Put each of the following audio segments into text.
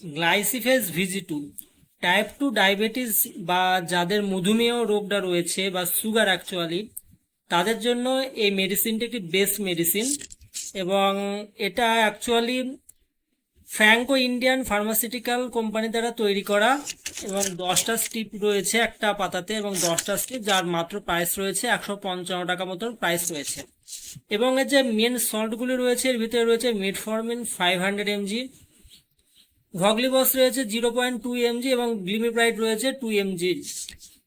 গ্লাইসিফেস ভিজি two type two diabetes বা যাদের মধুমেহ রোগটা রয়েছে বা সুগার অ্যাকচুয়ালি তাদের জন্য এই মেডিসিনটি একটি বেস্ট মেডিসিন এবং এটা actually Franco Indian pharmaceutical company দ্বারা তৈরি করা এবং দশটা স্ট্রিপ রয়েছে একটা পাতাতে এবং দশটা স্ট্রিপ যার মাত্র প্রাইস রয়েছে একশো পঞ্চান্ন টাকা মতন প্রাইস রয়েছে। এবং এর যে মেন সল্টগুলি রয়েছে, এর ভিতরে রয়েছে metformin five hundred MG voglibose রয়েছে জিরো পয়েন্ট টু এমজি এবং গ্লিমিপ্রাইড রয়েছে টু এমজি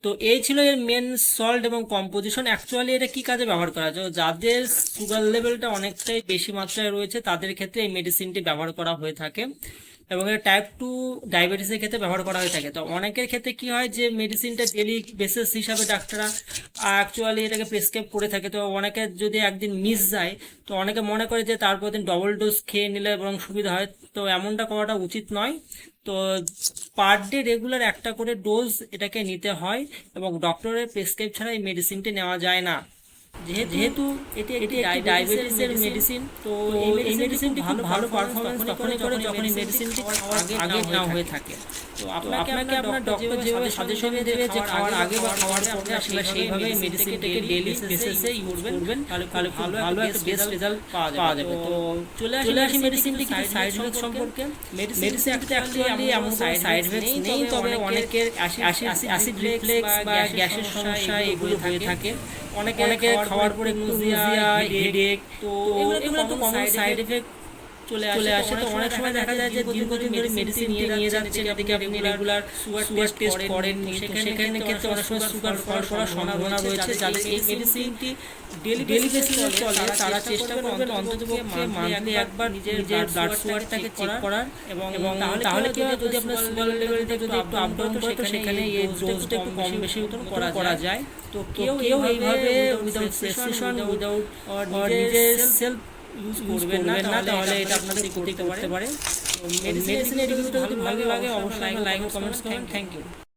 তো এই ছিল এর মেন সল্ট এবং কম্পোজিশন অ্যাকচুয়ালি এটা কি কাজে ব্যবহার করা যায়? যাদের সুগার লেভেলটা অনেকটাই বেশি মাত্রায় রয়েছে, তাদের ক্ষেত্রে এই মেডিসিনটি ব্যবহার করা হয়ে থাকে। এবং এটা টাইপ টু ডায়াবেটিসের ক্ষেত্রে ব্যবহার করা হয়ে থাকে। তো অনেকের ক্ষেত্রে কি হয় যে মেডিসিনটা ডেলি বেসিস হিসাবে ডাক্তাররা অ্যাকচুয়ালি এটাকে প্রেসক্রাইব করে থাকে। তো অনেকের যদি একদিন মিস যায়, তো অনেকে মনে করে যে তারপর দিন ডবল ডোজ খেয়ে নিলে বরং সুবিধা হয়। তো এমনটা করাটা উচিত নয়। তো পার ডে রেগুলার একটা করে ডোজ এটাকে নিতে হয় এবং ডক্টরের প্রেসক্রাইব ছাড়া এই মেডিসিনটি নেওয়া যায় না। যেহেতু এটি একটি ডায়াবেটিসের মেডিসিন তো এই মেডিসিনটি খুব ভালো পারফরমেন্স তখনই করে যখন এই মেডিসিনটি আগে না হয়ে থাকে। তো আপনাকে আপনার ডক্টর যেভাবে সাজেশন দেবে যে খাওয়ার আগে বা খাওয়ার পরে আসলে সেইভাবে মেডিসিনটিকে ডেলি বেসিসে ইউজ করবেন তাহলে তাহলে ভালো একটা বেস্ট রেজাল্ট পাওয়া যাবে। তো চলে আসি চলে আসি মেডিসিনটি কিছু সাইড ইফেক্ট সম্পর্কে। মেডিসিন অ্যাকচুয়ালি এমন সাইড ইফেক্ট নেই তবে অনেকের অ্যাসিড রিফ্লেক্স বা গ্যাসের সমস্যা এগুলো হয়ে থাকে অনেকে অনেকে খাওয়ার পরে হেডেক তো এগুলো তো কমন সাইড এফেক্ট চলে চলে আসে তো অনেক সময় দেখা যায় যে দীর্ঘদিন ধরে মেডিসিন নিয়ে নিয়ে যাচ্ছে যাদেরকে আপনি রেগুলার সুগার টেস্ট করেন সেখানে ক্ষেত্রে অনেক সময় সুগার ফল করার সম্ভাবনা রয়েছে যাদের এই মেডিসিনটি ডেলি ডেলি বেসিসে চলে তারা চেষ্টা করবেন অন্তত মান্থলি একবার নিজের ব্লাড সুগারটাকে চেক করার এবং এবং তাহলে কি হয় যদি আপনার সুগার লেভেলটা যদি একটু আপ ডাউন করে তো সেখানে এই ডোজটা একটু কম বেশি করা করা যায়। তো কেউ কেউ এইভাবে উইদাউট প্রেসক্রিপশন উইদাউট নিজের সেলফ ইউজ করবেন না তাহলে এটা আপনাদের করতে পারে। মেডিসিনের রিভিউটা যদি ভালো লাগে অবশ্যই লাইক কমেন্টস করেন থ্যাংক ইউ